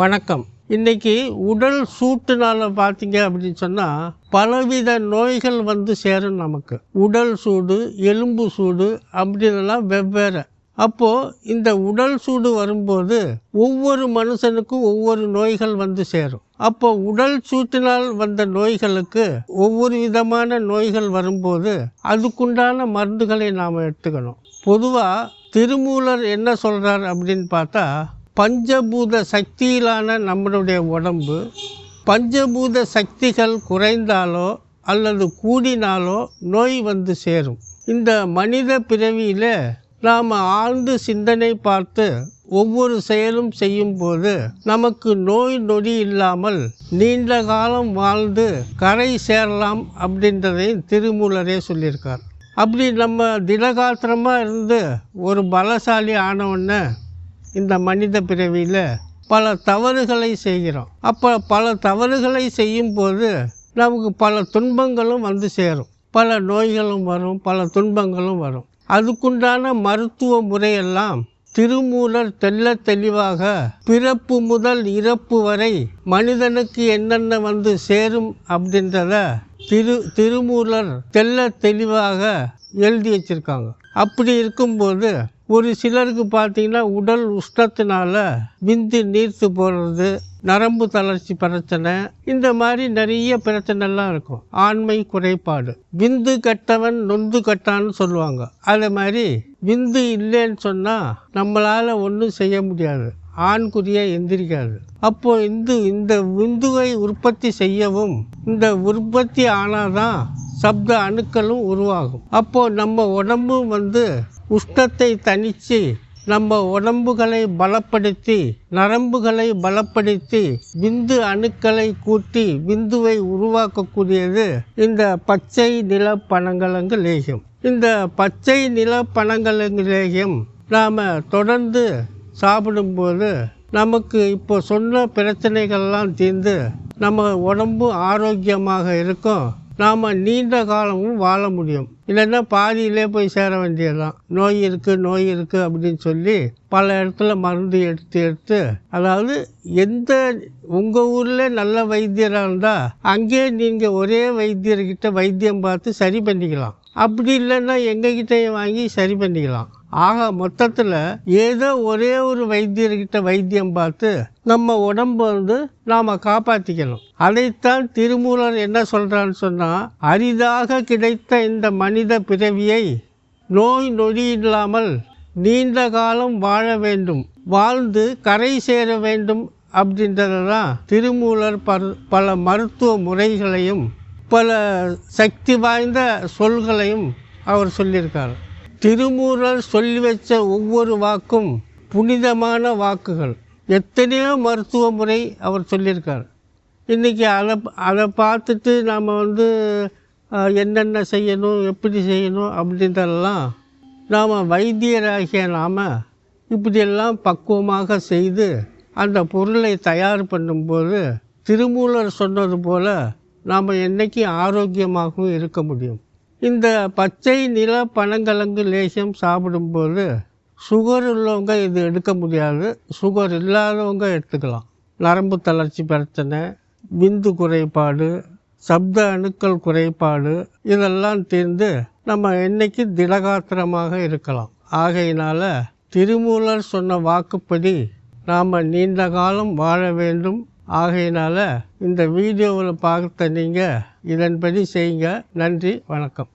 வணக்கம். இன்னைக்கு உடல் சூட்டுனால பார்த்தீங்க அப்படின்னு சொன்னால் பலவித நோய்கள் வந்து சேரும் நமக்கு. உடல் சூடு எலும்பு சூடு அப்படின்லாம் வெவ்வேறு. அப்போது இந்த உடல் சூடு வரும்போது ஒவ்வொரு மனுஷனுக்கும் ஒவ்வொரு நோய்கள் வந்து சேரும். அப்போ உடல் சூட்டினால் வந்த நோய்களுக்கு ஒவ்வொரு விதமான நோய்கள் வரும்போது அதுக்குண்டான மருந்துகளை நாம் எடுத்துக்கணும். பொதுவாக திருமூலர் என்ன சொல்கிறார் அப்படின்னு பார்த்தா பஞ்சபூத சக்தியிலான நம்மளுடைய உடம்பு பஞ்சபூத சக்திகள் குறைந்தாலோ அல்லது கூடினாலோ நோய் வந்து சேரும். இந்த மனித பிறவியில் நாம் ஆழ்ந்து சிந்தனை பார்த்து ஒவ்வொரு செயலும் செய்யும்போது நமக்கு நோய் நொடி இல்லாமல் நீண்ட காலம் வாழ்ந்து கரை சேரலாம் அப்படின்றதை திருமூலரே சொல்லியிருக்கார். அப்படி நம்ம திடகாத்திரமாக இருந்து ஒரு பலசாலி ஆனவுடனே இந்த மனித பிறவியில் பல தவறுகளை செய்கிறோம். அப்போ பல தவறுகளை செய்யும்போது நமக்கு பல துன்பங்களும் வந்து சேரும். பல நோய்களும் வரும் பல துன்பங்களும் வரும். அதுக்குண்டான மருத்துவ முறையெல்லாம் திருமூலர் தெல்ல தெளிவாக பிறப்பு முதல் இறப்பு வரை மனிதனுக்கு என்னென்ன வந்து சேரும் அப்படின்றத திரு திருமூலர் தெல்ல தெளிவாக எழுதி வச்சிருக்காங்க. அப்படி இருக்கும்போது ஒரு சிலருக்கு பார்த்தீங்கன்னா உடல் உஷ்ணத்தினால விந்து நீர்த்து போடுறது நரம்பு தளர்ச்சி பிரச்சனை இந்த மாதிரி நிறைய பிரச்சனைலாம் இருக்கும். ஆண்மை குறைபாடு. விந்து கட்டவன் நொந்து கட்டான்னு சொல்லுவாங்க. அதே மாதிரி விந்து இல்லைன்னு சொன்னால் நம்மளால் ஒன்றும் செய்ய முடியாது. ஆண்குறியை எந்திரிக்காது. அப்போ இந்த இந்த விந்துவை உற்பத்தி செய்யவும் இந்த உற்பத்தி ஆனாதான் சப்த அணுக்களும் உருவாகும். அப்போ நம்ம உடம்பு வந்து உஷ்ணத்தை தணித்து நம்ம உடம்புகளை பலப்படுத்தி நரம்புகளை பலப்படுத்தி விந்து அணுக்களை கூட்டி விந்துவை உருவாக்கக்கூடியது இந்த பச்சை நில பனங்கலங்கு லேகியம். இந்த பச்சை நில பனங்கலங்கு லேகியம் நாம் தொடர்ந்து சாப்பிடும்போது நமக்கு இப்போ சொன்ன பிரச்சனைகள்லாம் தீர்ந்து நம்ம உடம்பு ஆரோக்கியமாக இருக்கும். நாம் நீண்ட காலமும் வாழ முடியும். இல்லைன்னா பாதியிலே போய் சேர வேண்டியதுதான். நோய் இருக்குது நோய் இருக்குது அப்படின்னு சொல்லி பல இடத்துல மருந்து எடுத்து எடுத்து அதாவது எந்த உங்கள் ஊரில் நல்ல வைத்தியராக இருந்தால் அங்கேயே நீங்கள் ஒரே வைத்தியர்கிட்ட வைத்தியம் பார்த்து சரி பண்ணிக்கலாம். அப்படி இல்லைன்னா எங்ககிட்டயும் வாங்கி சரி பண்ணிக்கலாம். ஆக மொத்தத்தில் ஏதோ ஒரே ஒரு வைத்தியர்கிட்ட வைத்தியம் பார்த்து நம்ம உடம்பு வந்து நாம் காப்பாற்றிக்கணும் அதைத்தான் திருமூலர் என்ன சொல்கிறான்னு சொன்னால் அரிதாக கிடைத்த இந்த மனித பிறவியை நோய் நொடி இல்லாமல் நீண்ட காலம் வாழ வேண்டும் வாழ்ந்து கரை சேர வேண்டும் அப்படின்றதான் திருமூலர் பல மருத்துவ முறைகளையும் பல சக்தி வாய்ந்த சொல்களையும் அவர் சொல்லியிருக்கார். திருமூலர் சொல்லி வச்ச ஒவ்வொரு வாக்கும் புனிதமான வாக்குகள். எத்தனையோ மருத்துவ முறை அவர் சொல்லியிருக்கார். இன்றைக்கி அதை அதை பார்த்துட்டு நாம் வந்து என்னென்ன செய்யணும் எப்படி செய்யணும் அப்படின்றதெல்லாம் நாம் வைத்தியராகிய நாம் இப்படியெல்லாம் பக்குவமாக செய்து அந்த பொருளை தயார் பண்ணும்போது திருமூலர் சொன்னது போல் நாம் என்னைக்கு ஆரோக்கியமாகவும் இருக்க முடியும். இந்த பச்சை நில பனங்கிழங்கு லேசியம் சாப்பிடும்போது சுகர் உள்ளவங்க இது எடுக்க முடியாது. சுகர் இல்லாதவங்க எடுத்துக்கலாம். நரம்பு தளர்ச்சி பிரச்சனை விந்து குறைபாடு சப்த அணுக்கள் குறைபாடு இதெல்லாம் தீர்ந்து நம்ம என்னைக்கு திடகாத்திரமாக இருக்கலாம். ஆகையினால திருமூலர் சொன்ன வாக்குப்படி நாம் நீண்ட காலம் வாழ வேண்டும். ஆகையினால இந்த வீடியோவில் பார்த்த நீங்கள் இதன்படி செய்யுங்க. நன்றி வணக்கம்.